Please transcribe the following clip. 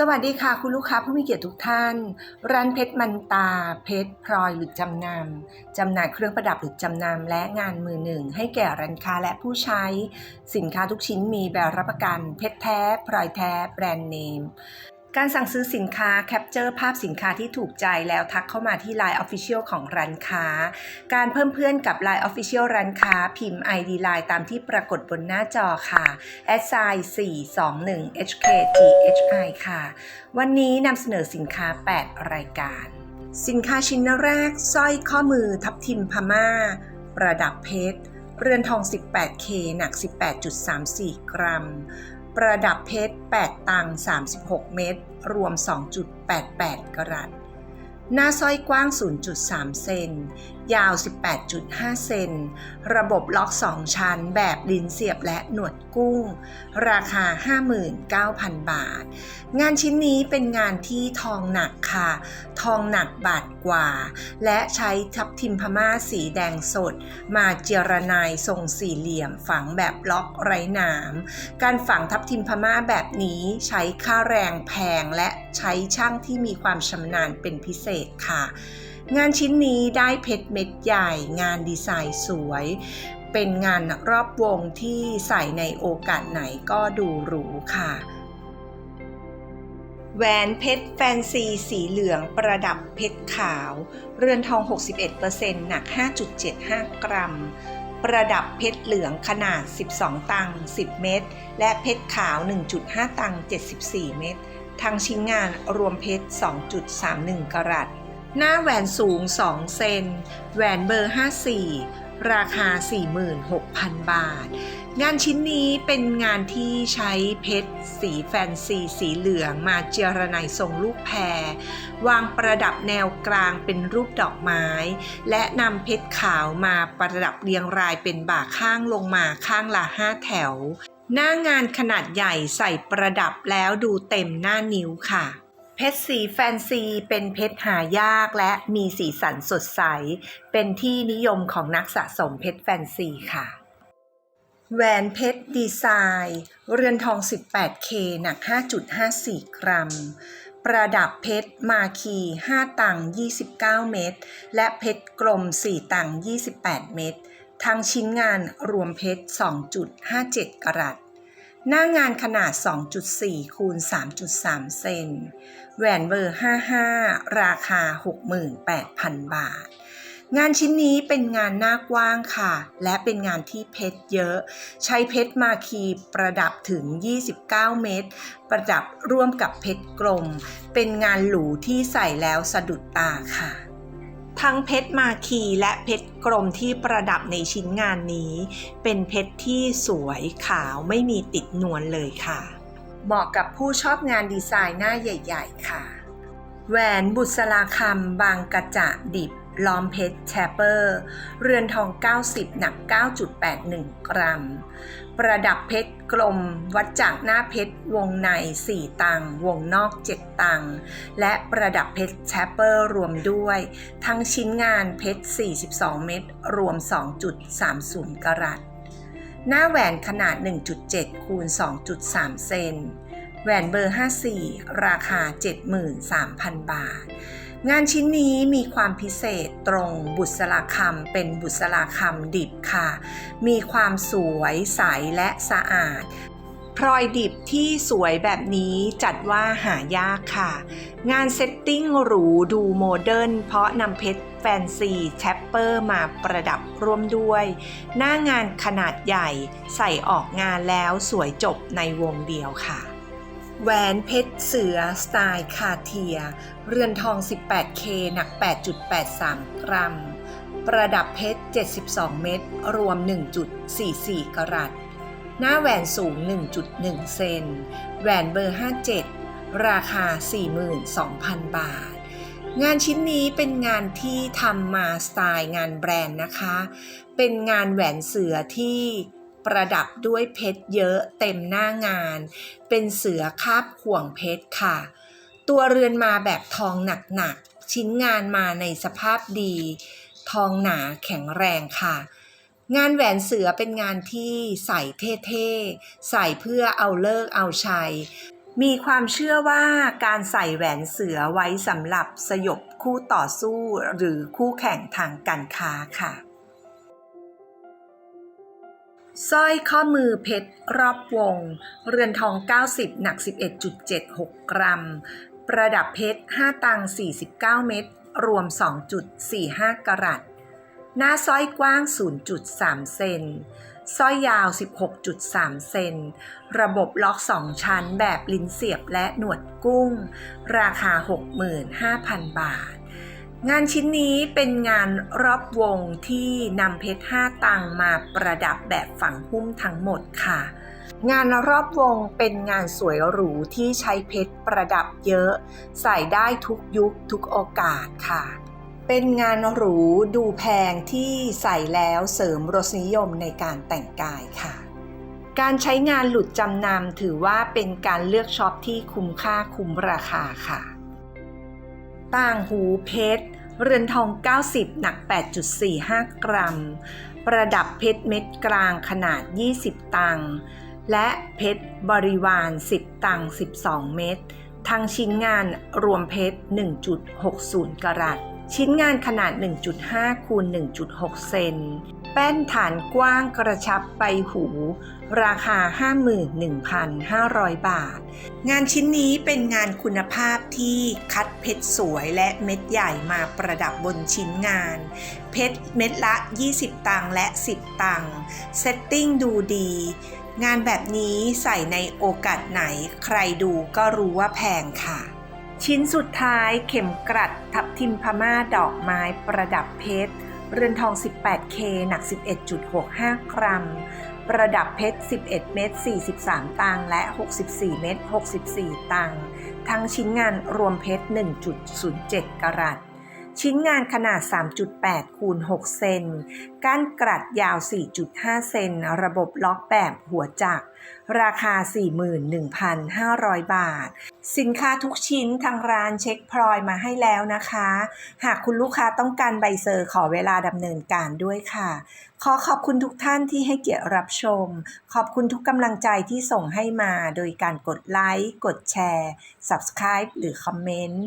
สวัสดีค่ะ คุณลูกค้าผู้มีเกียรติทุกท่าน ร้านเพชรมันตา เพชรพลอยหรือจำนำจำหน่ายเครื่องประดับหรือจำนำและงานมือหนึ่ง ให้แก่ร้านค้าและผู้ใช้ สินค้าทุกชิ้นมีแบบรับประกัน เพชรแท้พลอยแท้ แบรนด์เนม การสั่งซื้อสินค้าแคปเจอร์ภาพสินค้าที่ถูกใจแล้วทักเข้ามาที่ Line Official ของร้านค้า การเพิ่มเพื่อนกับ Line Official ร้านค้า พิมพ์ ID Line ตามที่ปรากฏบนหน้าจอค่ะ a d s i 421 HKGHI ค่ะ วันนี้นำเสนอสินค้า 8 รายการ สินค้าชิ้นแรกสร้อยข้อมือทับทิมพม่า ประดับเพชรเรือนทอง 18K หนัก 18.34 กรัม ประดับเพชร 8 ตัง 36 เม็ด รวม 2.88 กรัต หน้าสร้อยกว้าง 0.3 เซน ยาว 18.5 เซน ระบบล็อก 2 ชั้นแบบลิ้นเสียบและหนวดกุ้ง ราคา 59,000 บาท งานชิ้นนี้เป็นงานที่ทองหนักค่ะ ทองหนักบาทกว่า และใช้ทับทิมพม่าสีแดงสด มาเจรนายทรงสี่เหลี่ยมฝังแบบล็อกไร้หนามการฝังทับทิมพม่าแบบนี้ใช้ค่าแรงแพงและใช้ช่างที่มีความชำนาญเป็นพิเศษค่ะ งานชิ้นนี้ได้เพชรเม็ดใหญ่ งานดีไซน์สวย เป็นงานรอบวงที่ใส่ในโอกาสไหนก็ดูหรูค่ะ แหวนเพชรแฟนซีสีเหลืองประดับเพชรขาว เรือนทอง 61%หนัก 5.75 กรัมประดับเพชรเหลืองขนาด 12 ตัง10 เม็ด และเพชรขาว 1.5 ตัง74 เม็ด ทั้งชิ้นงานรวมเพชร 2.31 กรัต หน้าแหวนสูง 2 เซน แหวนเบอร์ 54 ราคา 46,000 บาท งานชิ้นนี้เป็นงานที่ใช้เพชร สีแฟนซีสีเหลืองมาเจรไนทรงลูกแพร วางประดับแนวกลางเป็นรูปดอกไม้ และนำเพชรขาวมาประดับเรียงรายเป็นบ่าข้างลงมาข้างละห้าแถว หน้างานขนาดใหญ่ใส่ประดับแล้วดูเต็มหน้านิ้วค่ะ เพชรสีแฟนซีเป็นเพชรหายากและมีสีสันสดใส เป็นที่นิยมของนักสะสมเพชรแฟนซีค่ะแหวนเพชรดีไซน์ เรือนทอง 18K หนัก 5.54 กรัม ประดับเพชรมาคี 5 ตัง 29 เม็ด และเพชรกลม 4 ตัง 28 เม็ด ทั้งชิ้นงานรวมเพชร 2.57 กรัต หน้างานขนาด 2.4 คูณ 3.3 เซน แหวนเบอร์ 55 ราคา 68,000 บาท งานชิ้นนี้เป็นงานหน้ากว้างค่ะ และเป็นงานที่เพชรเยอะ ใช้เพชรมาคีประดับถึง 29 เม็ด ประดับร่วมกับเพชรกลม เป็นงานหรูที่ใส่แล้วสะดุดตาค่ะ ทั้งเพชรมาคีและเพชรกลมที่ประดับในชิ้นงานนี้ เป็นเพชรที่สวยขาวไม่มีติดนวลเลยค่ะ เหมาะกับผู้ชอบงานดีไซน์หน้าใหญ่ ๆ ค่ะ แหวนบุษราคำบางกระจะดิบ ล้อมเพชรแชเปอร์ เรือนทอง 90 หนัก 9.81 กรัม ประดับเพชรกลม วัดจากหน้าเพชรวงใน 4 ตัง วงนอก 7 ตัง และประดับเพชรแชเปอร์รวมด้วย ทั้งชิ้นงานเพชร 42 เม็ดรวม 2.30 กรัตหน้าแหวนขนาด 1.7 คูณ 2.3 เซน แหวนเบอร์ 54 ราคา 73,000 บาท งานชิ้นนี้มีความพิเศษตรงบุษราคำเป็นบุษราคำดิบค่ะ มีความสวยใสและสะอาดพลอยดิบที่สวยแบบนี้จัดว่าหายากค่ะ งานเซตติ้งหรูดูโมเดิร์นเพราะนำเพชรแฟนซีแชปเปอร์มาประดับร่วมด้วย หน้างานขนาดใหญ่ใส่ออกงานแล้วสวยจบในวงเดียวค่ะ แหวนเพชรเสือสไตล์คาเทีย เรือนทอง 18K หนัก 8.83 กรัม ประดับเพชร 72 เม็ด รวม 1.44 กรัต หน้าแหวนสูง 1.1 เซน แหวนเบอร์ 57 ราคา 42,000 บาท งานชิ้นนี้เป็นงานที่ทำมาสไตล์งานแบรนด์นะคะ เป็นงานแหวนเสือที่ ประดับด้วยเพชรเยอะเต็มหน้างาน เป็นเสือคาบข่วงเพชรค่ะ ตัวเรือนมาแบบทองหนักๆ ชิ้นงานมาในสภาพดี ทองหนาแข็งแรงค่ะ งานแหวนเสือเป็นงานที่ใส่เท่ๆ ใส่เพื่อเอาเลิกเอาชัยมีความเชื่อว่าการใส่แหวนเสือไว้สำหรับสยบคู่ต่อสู้หรือคู่แข่งทางการค้าค่ะ สร้อยข้อมือเพชรรอบวง เรือนทอง 90 หนัก 11.76 กรัม ประดับเพชร 5 ตัง 49 เม็ด รวม 2.45 กรัต หน้าสร้อยกว้าง 0.3 เซน สร้อยยาว 16.3 เซน ระบบล็อก 2 ชั้นแบบลิ้นเสียบและหนวดกุ้ง ราคา 65,000 บาท งานชิ้นนี้เป็นงานรอบวงที่นำเพชร5ตังมาประดับแบบฝังหุ้มทั้งหมดค่ะ งานรอบวงเป็นงานสวยหรูที่ใช้เพชรประดับเยอะ ใส่ได้ทุกยุคทุกโอกาสค่ะ เป็นงานหรูดูแพงที่ใส่แล้วเสริมรสนิยมในการแต่งกายค่ะ การใช้งานหลุดจำนำถือว่าเป็นการเลือกช็อปที่คุ้มค่าคุ้มราคาค่ะต่างหูเพชร เรือนทอง 90 หนัก 8.45 กรัม ประดับเพชรเม็ดกลางขนาด 20 ตังและเพชรบริวาร 10 ตัง12 เม็ดทั้งชิ้นงานรวมเพชร 1.60 กรัต ชิ้นงานขนาด 1.5 คูณ 1.6 เซน แป้นฐานกว้างกระชับใบหู ราคา 51,500 บาท งานชิ้นนี้เป็นงานคุณภาพที่คัดเพชรสวยและเม็ดใหญ่มาประดับบนชิ้นงาน เพชรเม็ดละ 20 ตังและ 10 ตังเซตติ้งดูดี งานแบบนี้ใส่ในโอกาสไหนใครดูก็รู้ว่าแพงค่ะชิ้นสุดท้ายเข็มกลัดทับทิมพม่าดอกไม้ประดับเพชร เรือนทอง 18K หนัก 11.65 กรัม ประดับเพชร 11 เม็ด 43 ตังและ 64 เม็ด 64 ตัง ทั้งชิ้นงานรวมเพชร 1.07 กรัต ชิ้นงานขนาด 3.8 คูณ 6 เซน ก้านกรัดยาว 4.5 เซน ระบบล็อกแบบหัวจักร ราคา 41,500 บาท สินค้าทุกชิ้นทางร้านเช็คพลอยมาให้แล้วนะคะ หากคุณลูกค้าต้องการใบเซอร์ขอเวลาดำเนินการด้วยค่ะ ขอขอบคุณทุกท่านที่ให้เกียรติรับชม ขอบคุณทุกกำลังใจที่ส่งให้มา โดยการกดไลค์ กดแชร์ Subscribe หรือคอมเมนต์